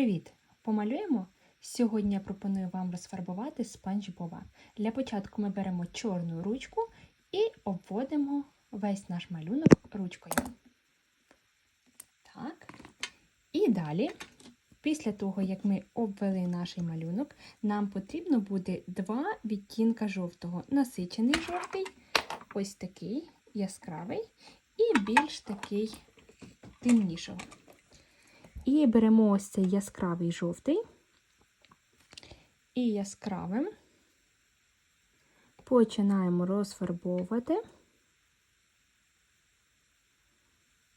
Привіт! Помалюємо? Сьогодні я пропоную вам розфарбувати спанч Боба. Для початку ми беремо чорну ручку і обводимо весь наш малюнок ручкою. Так. І далі, після того, як ми обвели наш малюнок, нам потрібно буде два відтінка жовтого. Насичений жовтий, ось такий яскравий, і більш такий темнішого. І беремо ось цей яскравий жовтий і яскравим починаємо розфарбовувати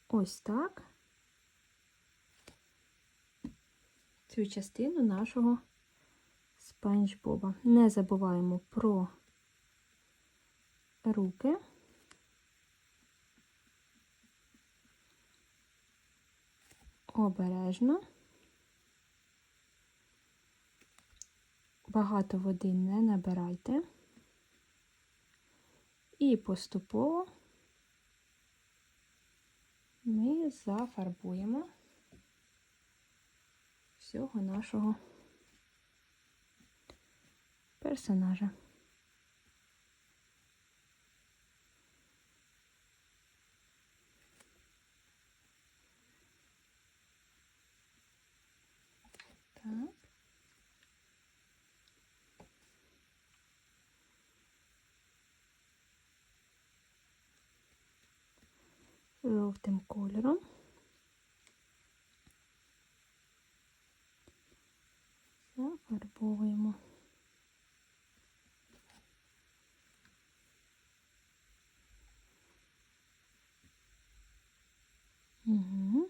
ось так цю частину нашого спанч. Не забуваємо про руки. Обережно. Багато води не набирайте. І поступово ми зафарбуємо всього нашого персонажа. Так. Жовтим кольором. Зафарбовуємо. Угу.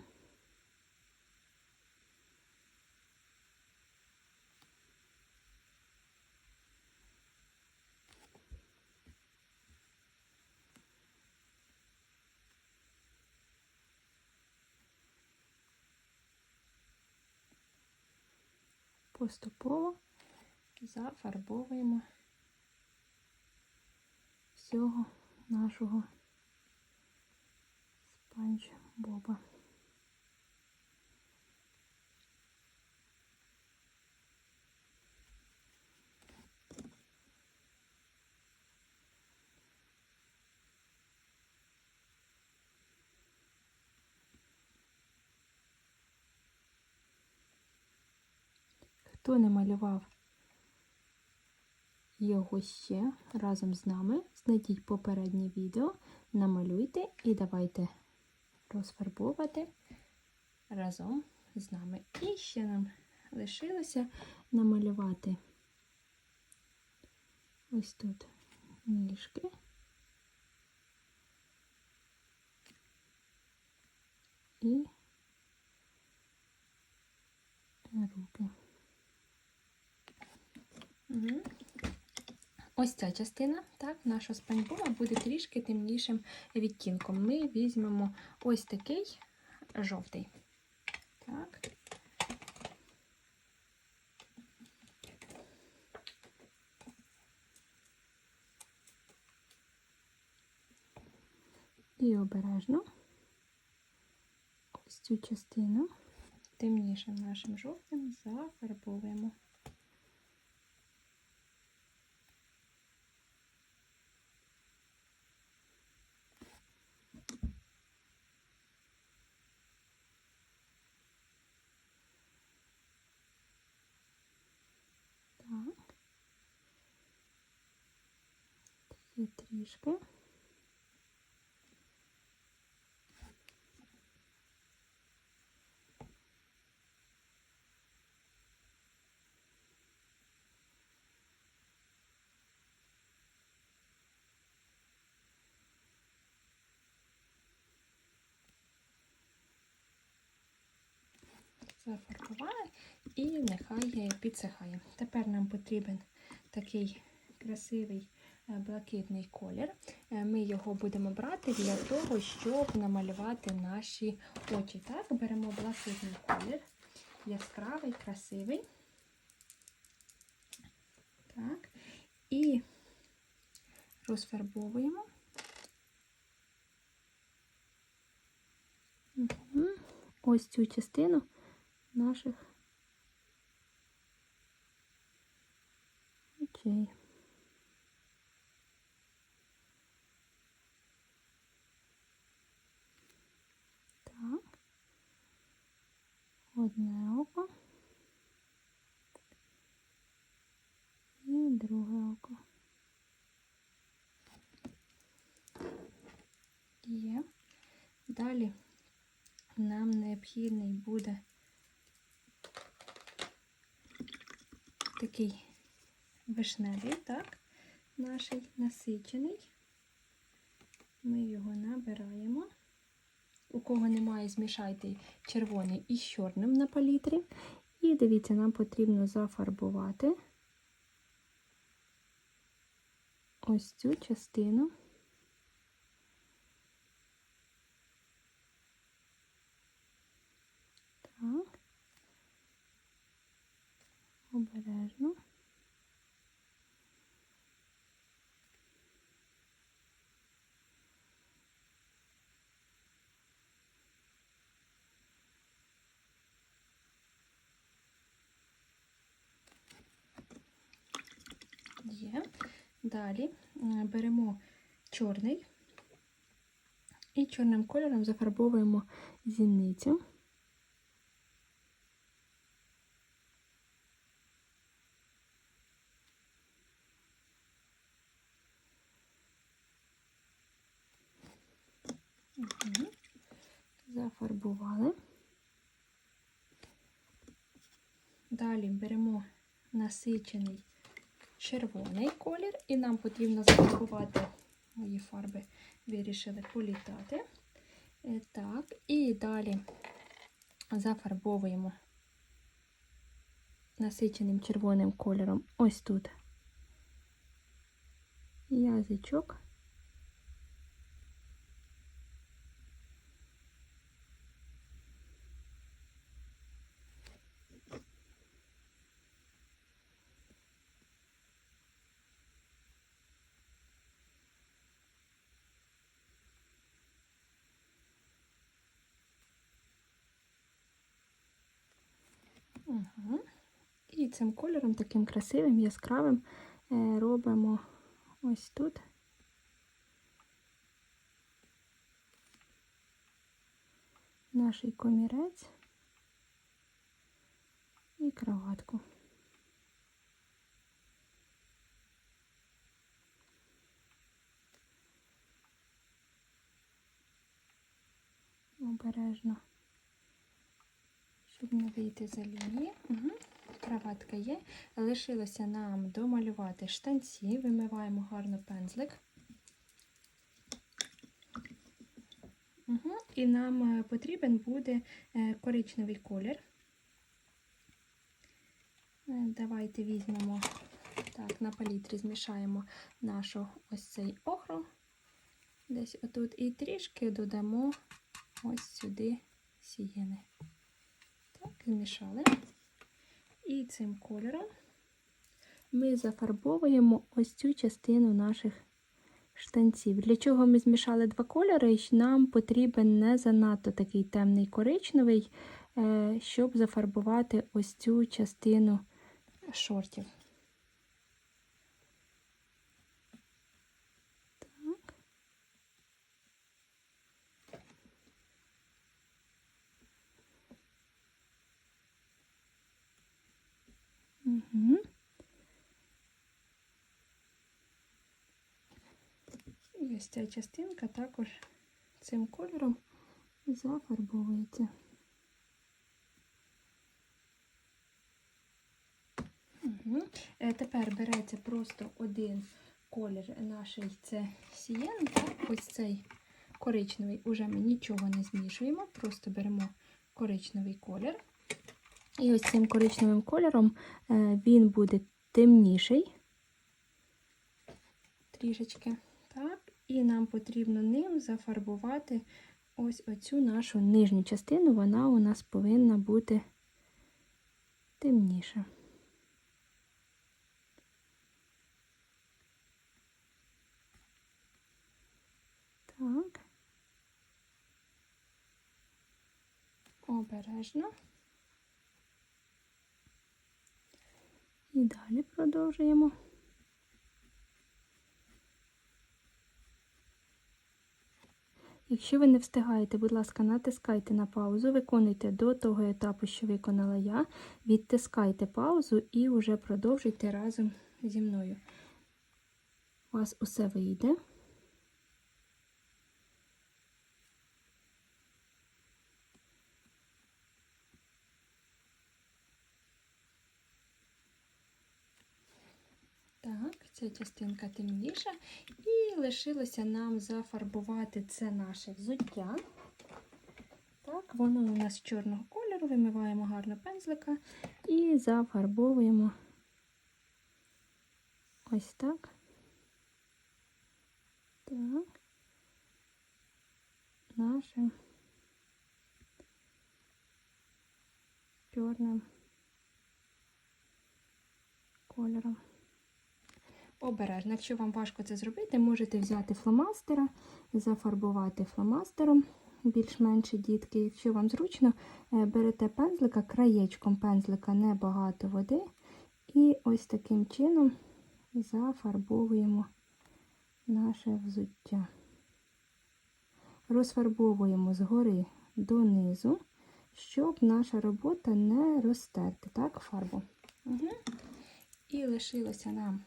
Поступово зафарбовуємо всього нашого спанч Боба. Хто не малював його ще разом з нами, знайдіть попереднє відео, намалюйте і давайте розфарбовувати разом з нами. І ще нам лишилося намалювати ось тут ніжки. І руки. Ось ця частина, так, наша спаньбова буде трішки темнішим відтінком. Ми візьмемо ось такий жовтий. Так. І обережно ось цю частину темнішим нашим жовтим зафарбовуємо. Так. Є трішки. Зафарбували і нехай підсихає. Тепер нам потрібен такий красивий Е, блакитний колір. Е, ми його будемо брати для того, щоб намалювати наші очі. Так, Беремо блакитний колір, яскравий, красивий. Так. І розфарбовуємо. Ось цю частину наших очей. Одне око. І друге око. Є. Далі нам необхідний буде такий вишневий, так, наш насичений. Ми його набираємо. У кого немає, змішайте червоний із чорним на палітрі. І дивіться, нам потрібно зафарбувати ось цю частину. Так. Обережно. Є. Далі е, беремо чорний і чорним кольором зафарбовуємо зіницю. Зафарбували. Далі беремо насичений червоний колір, і нам потрібно зафарбувати мої фарби, вирішили політати. Е, Так, і далі зафарбовуємо насиченим червоним кольором ось тут язичок. Угу. І цим кольором, таким красивим, яскравим, е, робимо ось тут. Наш комірець і кроватку. Обережно щоб не вийти за лінії. Угу. Краватка є. Лишилося нам домалювати штанці. Вимиваємо гарно пензлик. Угу. І нам е, потрібен буде е, коричневий колір. Е, Давайте візьмемо, так, на палітрі змішаємо нашу ось цей охру, десь отут, і трішки додамо ось сюди сієни. Змішали. І цим кольором ми зафарбовуємо ось цю частину наших штанців. Для чого ми змішали два кольори? Нам потрібен не занадто такий темний коричневий, е, щоб зафарбувати ось цю частину шортів. Так. Угу. І ось ця частинка також цим кольором зафарбовується. Угу. Тепер береться просто один колір наший це сієн, ось цей коричневий, уже ми нічого не змішуємо, просто беремо коричневий колір. І ось цим коричневим кольором е, він буде темніший трішечки. І нам потрібно ним зафарбувати ось оцю нашу нижню частину, вона у нас повинна бути темніша. Так. Обережно. І далі продовжуємо. Якщо ви не встигаєте, будь ласка, натискайте на паузу, виконуйте до того етапу, що виконала я. Відтискайте паузу і вже продовжуйте разом зі мною. У вас усе вийде. Так, ця частинка темніша. І лишилося нам зафарбувати це наше взуття. Так, воно у нас чорного кольору, вимиваємо гарно пензлика і зафарбовуємо ось так. Так. Нашим чорним кольором. Обережно, якщо вам важко це зробити, можете взяти фломастера, зафарбувати фломастером більш-менше дітки. Якщо вам зручно, е, берете пензлика, краєчком пензлика небагато води. І ось таким чином зафарбовуємо наше взуття. Розфарбовуємо згори донизу, щоб наша робота не розтерти так, фарбу. Угу. І лишилося нам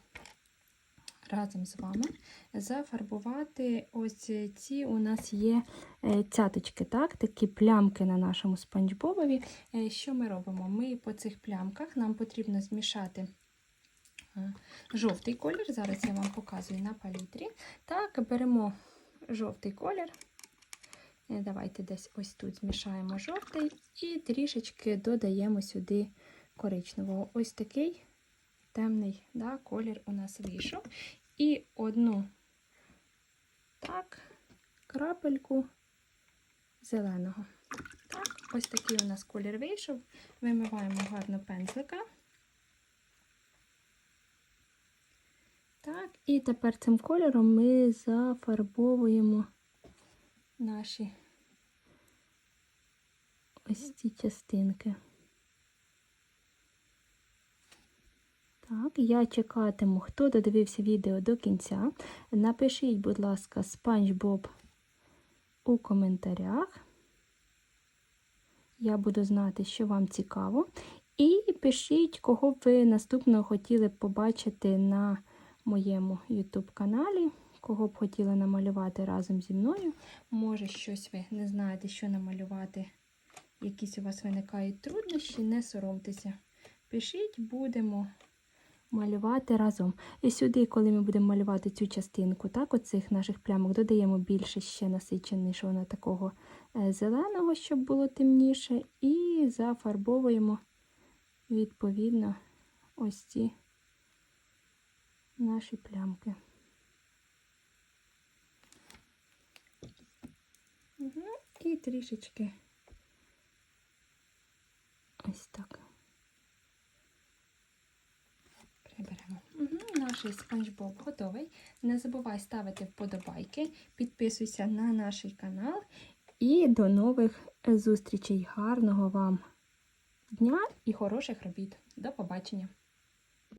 разом з вами зафарбувати ось ці у нас є е, цяточки, так, такі плямки на нашому спанчбобові. Е, Що ми робимо? Ми по цих плямках нам потрібно змішати е, жовтий колір. Зараз я вам показую на палітрі. Так, беремо жовтий колір. Давайте десь ось тут змішаємо жовтий і трішечки додаємо сюди коричневого. Ось такий темний да, колір у нас вийшов. І одну так, крапельку зеленого. Так, ось такий у нас колір вийшов. Вимиваємо гарно пензлика. Так, і тепер цим кольором ми зафарбовуємо наші ось ці частинки. Так, я чекатиму, хто додивився відео до кінця. Напишіть, будь ласка, спанч у коментарях. Я буду знати, що вам цікаво. І пишіть, кого б ви наступного хотіли побачити на моєму YouTube каналі, кого б хотіли намалювати разом зі мною. Може, щось ви не знаєте, що намалювати, якісь у вас виникають труднощі, не соромтеся. Пишіть, будемо малювати разом. І сюди, коли ми будемо малювати цю частинку, так, оцих наших плямок, додаємо більше ще насиченішого на такого е, зеленого, щоб було темніше, і зафарбовуємо відповідно ось ці наші плямки. І трішечки ось так. Приберемо. Угу, наш спанч Боб готовий. Не забувай ставити вподобайки, підписуйся на наш канал і до нових зустрічей. Гарного вам дня і хороших робіт. До побачення!